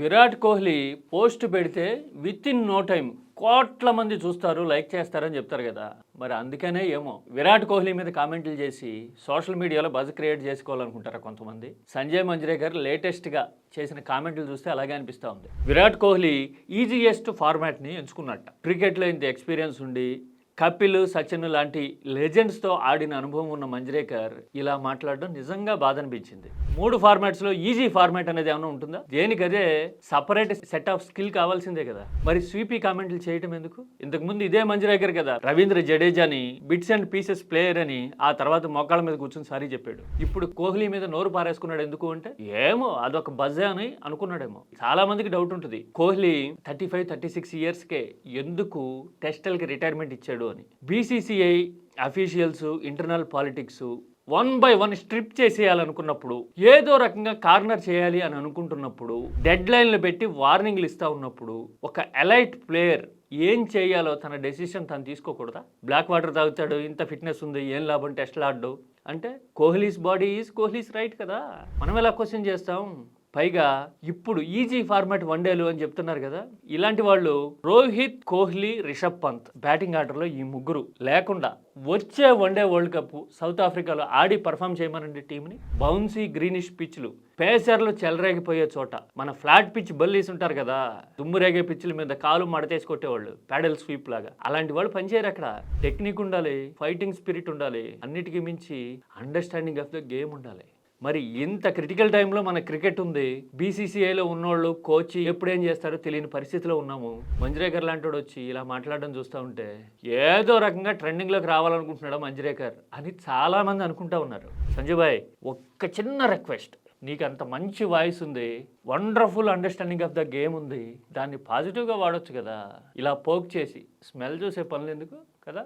Virat Kohli post పెడితే within no time కోట్ల మంది చూస్తారు లైక్ చేస్తారని చెప్తారు కదా. మరి అందుకనే ఏమో. విరాట్ కోహ్లీ మీద కామెంట్లు చేసి సోషల్ మీడియాలో బజ్ క్రియేట్ చేసుకోవాలనుకుంటారా కొంతమంది? సంజయ్ మంజ్రేకర్ లేటెస్ట్గా చేసిన కామెంట్లు చూస్తే అలాగే అనిపిస్తూ ఉంది. విరాట్ కోహ్లీ ఈజియెస్ట్ ఫార్మాట్ని ఎంచుకున్నట్ట. క్రికెట్లో ఇంత ఎక్స్పీరియన్స్ ఉండి కపిల్ సచిన్ లాంటి లెజెండ్స్తో ఆడిన అనుభవం ఉన్న మంజ్రేకర్ ఇలా మాట్లాడడం నిజంగా బాధ అనిపించింది మూడు ఫార్మాట్స్లో ఈజీ ఫార్మాట్ అనేది ఏమైనా ఉంటుందా? దేనికదే సపరేట్ సెట్ ఆఫ్ స్కిల్ కావాల్సిందే కదా. మరి స్వీపీ కామెంట్లు చేయటం ఎందుకు? ఇంతకు ముందు ఇదే మంజ్రేకర్ కదా. రవీంద్ర జడేజాని బిట్స్ అండ్ పీసెస్ ప్లేయర్ అని ఆ తర్వాత మోకాళ్ళ మీద కూర్చొని సారీ చెప్పాడు. ఇప్పుడు కోహ్లీ మీద నోరు పారేసుకున్నాడు ఎందుకు అంటే? ఏమో అదొక బజ్జే అని అనుకున్నాడేమో. చాలా మందికి డౌట్ ఉంటుంది. Kohli thirty five thirty six ఇయర్స్కే ఎందుకు టెస్టల్కి రిటైర్మెంట్ ఇచ్చాడు? అని. BCCI officials internal politics one by one strip చేసేయాలనుకున్నప్పుడు ఏదో రకంగా కార్నర్ చేయాలి అని అనుకుంటున్నప్పుడు డెడ్ లైన్లు పెట్టి వార్నింగ్లు ఇస్తా ఉన్నప్పుడు ఒక ఎలైట్ ప్లేయర్ ఏం చేయాలో తన డెసిషన్ తను తీసుకోకూడదా? బ్లాక్ వాటర్ తాగుతాడు ఇంత ఫిట్నెస్ ఉంది ఏం లాభం? టెస్ట్ ఆడ్డు. అంటే Kohli's body is Kohli's right కదా? మనం ఎలా క్వశ్చన్ చేస్తాం? పైగా ఇప్పుడు ఈజీ ఫార్మాట్ వన్డేలు అని చెప్తున్నారు కదా ఇలాంటి వాళ్ళు రోహిత్ కోహ్లీ రిషబ్ పంత్ బ్యాటింగ్ ఆర్డర్లో ఈ ముగ్గురు. లేకుండా వచ్చే వన్డే వరల్డ్ కప్ సౌత్ ఆఫ్రికాలో ఆడి పర్ఫామ్ చేయమనండి టీంని బౌన్సీ గ్రీనిష్ పిచ్లు పేసర్లు చెలరేగిపోయే చోట మన ఫ్లాట్ పిచ్ బల్లీస్ ఉంటారు కదా దుమ్మురేగే పిచ్చుల పిచ్ల మీద కాలు మడతేసి కొట్టేవాళ్ళు ప్యాడల్ స్వీప్ లాగా. అలాంటి వాళ్ళు పనిచేయరు అక్కడ. టెక్నిక్ ఉండాలి ఫైటింగ్ స్పిరిట్ ఉండాలి అన్నిటికీ మించి అండర్స్టాండింగ్ ఆఫ్ ద గేమ్ ఉండాలి. మరి ఇంత క్రిటికల్ టైంలో మన క్రికెట్ ఉంది. బీసీసీఐలో ఉన్నోళ్ళు కోచ్ ఎప్పుడేం చేస్తారో తెలియని పరిస్థితిలో ఉన్నాము. మంజ్రేకర్ లాంటి వచ్చి ఇలా మాట్లాడడం చూస్తూ ఉంటే ఏదో రకంగా ట్రెండింగ్లోకి రావాలనుకుంటున్నాడు మంజ్రేకర్ అని చాలా మంది అనుకుంటా ఉన్నారు. సంజయ్ భాయ్ ఒక్క చిన్న రిక్వెస్ట్. నీకు అంత మంచి వాయిస్ ఉంది. Wonderful understanding of the game ఉంది. దాన్ని పాజిటివ్గా వాడొచ్చు కదా. ఇలా పోక్ చేసి స్మెల్ చూసే పనులు ఎందుకు కదా?